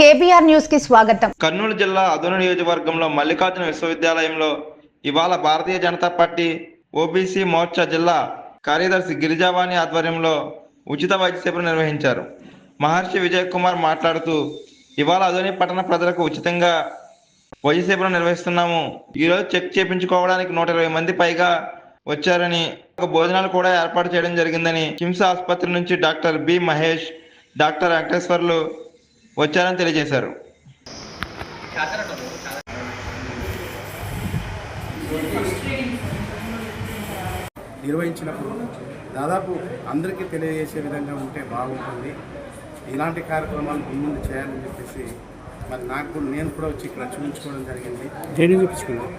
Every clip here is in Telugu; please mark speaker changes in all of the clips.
Speaker 1: కేబీఆర్ న్యూస్కి స్వాగతం.
Speaker 2: కర్నూలు జిల్లా అదోని నియోజకవర్గంలో మల్లికార్జున విశ్వవిద్యాలయంలో ఇవాళ భారతీయ జనతా పార్టీ ఓబీసీ మోర్చా జిల్లా కార్యదర్శి గిరిజావాణి ఆధ్వర్యంలో ఉచిత వైద్య శిబిరం నిర్వహించారు. మహర్షి విజయ్ కుమార్ మాట్లాడుతూ ఇవాళ అదోని పట్టణ ప్రజలకు ఉచితంగా వైద్య శిబిరం నిర్వహిస్తున్నాము. ఈరోజు చెక్ చేపించుకోవడానికి నూట ఇరవై మంది పైగా వచ్చారని ఒక భోజనాలు కూడా ఏర్పాటు చేయడం జరిగిందని కిమ్స్ ఆసుపత్రి నుంచి doctor B Mahesh doctor Venkateswarlu వచ్చారని తెలియజేశారు.
Speaker 3: నిర్వహించినప్పుడు దాదాపు అందరికీ తెలియజేసే విధంగా ఉంటే బాగుంటుంది. ఇలాంటి కార్యక్రమాలు ముందు చేయాలని చెప్పేసి మరి నాకు కూడా నేను కూడా వచ్చి ఇక్కడ చూపించుకోవడం జరిగింది.
Speaker 4: దేని చూపించుకున్నాం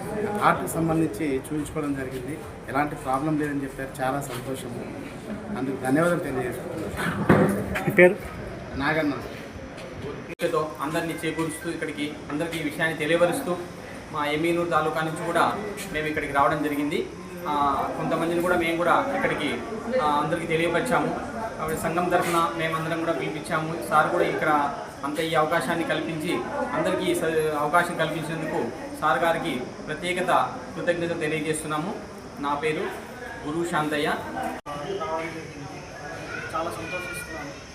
Speaker 3: హార్ట్కి సంబంధించి చూపించుకోవడం జరిగింది. ఎలాంటి ప్రాబ్లం లేదని చెప్పారు. చాలా సంతోషము. అందుకు ధన్యవాదాలు తెలియజేసుకుంటున్నాను.
Speaker 4: పేరు?
Speaker 3: నాగన్న.
Speaker 5: తో అందరినీ చేకూరుస్తూ ఇక్కడికి అందరికీ ఈ విషయాన్ని తెలియపరుస్తూ మా ఎమీనూరు తాలూకా నుంచి కూడా మేము ఇక్కడికి రావడం జరిగింది. కొంతమందిని కూడా మేము కూడా ఇక్కడికి అందరికీ తెలియపరిచాము. కాబట్టి సంఘం తరఫున మేమందరం కూడా పిలిపించాము. సార్ కూడా ఇక్కడ అంత ఈ అవకాశాన్ని కల్పించి అందరికీ స- అవకాశం కల్పించినందుకు సార్ గారికి ప్రత్యేకత కృతజ్ఞత తెలియజేస్తున్నాము. నా పేరు గురు శాంతయ్య.
Speaker 6: చాలా సంతోషిస్తున్నాను.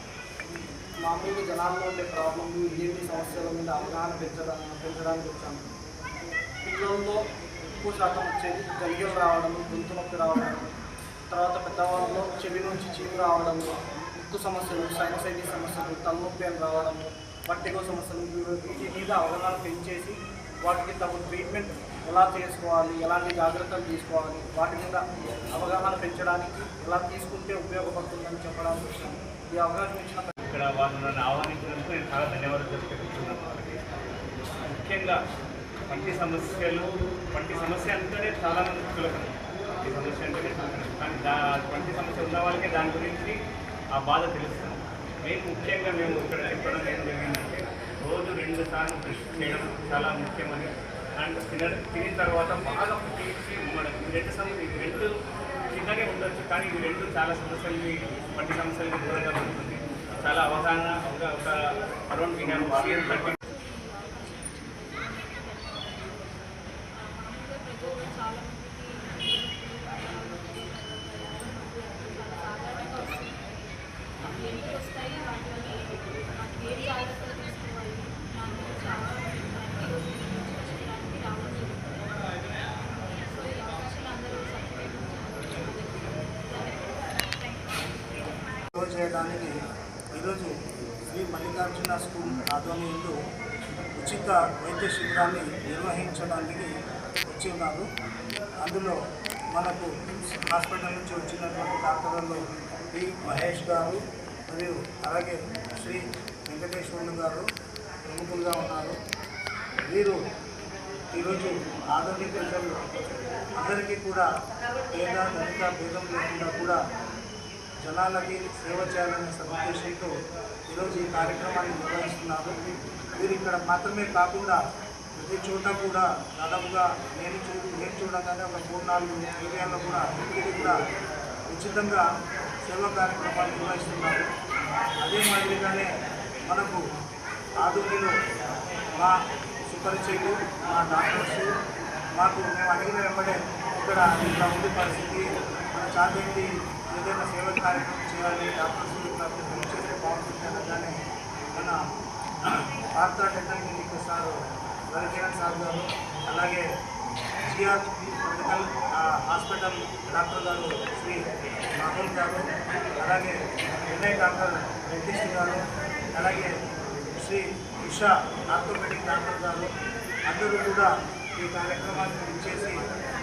Speaker 6: మామూలుగా జనాల్లో ఉండే ప్రాబ్లమ్లు ఏమి సమస్యల మీద అవగాహన పెంచడం పెంచడానికి వచ్చాను పిల్లల్లో ఎక్కువ శాతం వచ్చేది గలిగలు రావడం గొంతు నొప్పి రావడం తర్వాత పెద్దవాళ్ళలో చెవి నుంచి చీము రావడము ఉక్కు సమస్యలు సైనసైటిస్ సమస్యలు తలనొప్పి అని రావడము పట్టిగో సమస్యలు వీటి మీద అవగాహన పెంచేసి వాటికి తగు ట్రీట్మెంట్ ఎలా చేసుకోవాలి ఎలాంటి జాగ్రత్తలు తీసుకోవాలి వాటి మీద అవగాహన పెంచడానికి ఎలా తీసుకుంటే ఉపయోగపడుతుందని చెప్పడానికి వచ్చాను. ఈ అవగాహన ఇచ్చిన
Speaker 7: ఇక్కడ వాళ్ళు నన్ను ఆహ్వానించినందుకు నేను చాలా ధన్యవాదాలు తెలుపుతున్నాను వాళ్ళకి ముఖ్యంగా పంటి సమస్యలు పంటి సమస్య అంటేనే చాలా మంది పంటి సమస్య అంటేనే కానీ దా పంటి సమస్య ఉన్న వాళ్ళకే దాని గురించి ఆ బాధ తెలుస్తుంది. మేము ముఖ్యంగా మేము ఇక్కడ చెప్పడం ఏం జరిగిందంటే రోజు రెండు సార్లు బ్రష్ చేయడం చాలా ముఖ్యమని. అండ్ తిన తిని తర్వాత బాగా తీర్చి మన ఈ రెండు సమస్య రెండు చిన్నగా ఉండొచ్చు కానీ ఈ రెండు చాలా సమస్యల్ని పంటి సమస్యలకి దూరంగా ఉంటుంది చాలా అవగాహన ఒక ఒక around we have seen thirty
Speaker 6: సేవ చేయడానికి ఈరోజు శ్రీ మల్లికార్జున స్కూల్ ఆధ్వర్యంలో ఉచిత వైద్య శిబిరాన్ని నిర్వహించడానికి వచ్చి ఉన్నారు అందులో మనకు హాస్పిటల్ నుంచి వచ్చినటువంటి డాక్టర్లలో పి మహేష్ గారు మరియు అలాగే శ్రీ వెంకటేశ్వర్లు గారు ప్రముఖులుగా ఉన్నారు. వీరు ఈరోజు ఆధునిక ప్రజలు అందరికీ కూడా పేద దళిత భేదం లేకుండా కూడా జనాలకి సేవ చేయాలనే సదుద్దేశంతో ఈరోజు ఈ కార్యక్రమాన్ని నిర్వహిస్తున్నారు. మీరు ఇక్కడ మాత్రమే కాకుండా ప్రతి చోట కూడా దాదాపుగా నేను చూ నేను చూడగానే ఒక మూడు నాలుగు ఏరియాల్లో కూడా ఇప్పటికీ కూడా ఉచితంగా సేవా కార్యక్రమాలు నిర్వహిస్తున్నారు. అదే మాదిరిగానే మనకు ఆధునిలో మా సుపరిచయులు మా డాక్టర్స్ మాకు మేము అడిగిన వెంబడే ఇక్కడ ఇట్లా ఉంది పరిస్థితి మన చార్జెంటి ఏదైనా సేవ కార్యక్రమం చేయాలి డాక్టర్స్ హెల్ప్ చేస్తే బాగుంటుంది అనగానే మన Bharat dental clinic sir Ravikiran sir గారు అలాగే జిఆర్ మెడికల్ హాస్పిటల్ డాక్టర్ గారు శ్రీ రాహుల్ గారు అలాగే వినయ్ డాక్టర్ డెంటిస్ట్ గారు అలాగే శ్రీ ఉషా ఆర్థోపెడిక్ డాక్టర్ గారు అందరూ కూడా ఈ కార్యక్రమాన్ని ఇచ్చేసి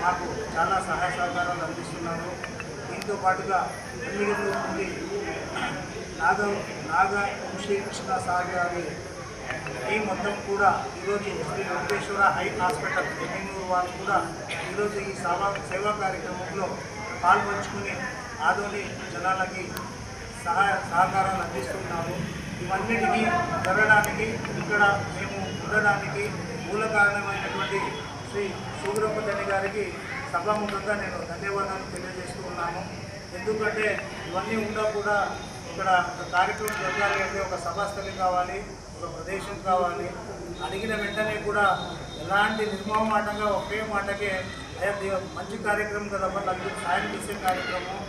Speaker 6: మాకు చాలా సహాయ సహకారాలు అందిస్తున్నారు. దీంతో పాటుగా ఎనిమిది నుండి నాగ నాగ శ్రీకృష్ణ సార్ గారి ఈ మొత్తం కూడా ఈరోజు శ్రీ వెంకటేశ్వర హై హాస్పిటల్ ఎమ్మెనూరు వాళ్ళు కూడా ఈరోజు ఈ సేవా సేవా కార్యక్రమంలో పాల్పంచుకుని ఆదోని జనాలకి సహాయ సహకారాలు అందిస్తున్నారు ఇవన్నిటికీ జరగడానికి ఇక్కడ మేము ఉండడానికి మూల కారణమైనటువంటి శ్రీ సూర్యపతని గారికి సభాముఖంగా నేను ధన్యవాదాలు తెలియజేస్తూ ఉన్నాను. ఎందుకంటే ఇవన్నీ ఉండా కూడా ఇక్కడ ఒక కార్యక్రమం జరగాలి అంటే ఒక సభాస్థలి కావాలి ఒక ప్రదేశం కావాలి. అడిగిన వెంటనే కూడా ఎలాంటి నిర్మోహమాటంగా ఒకే మాటకే అయ్యా మంచి కార్యక్రమం కదా మళ్ళీ సాయం చేసే కార్యక్రమం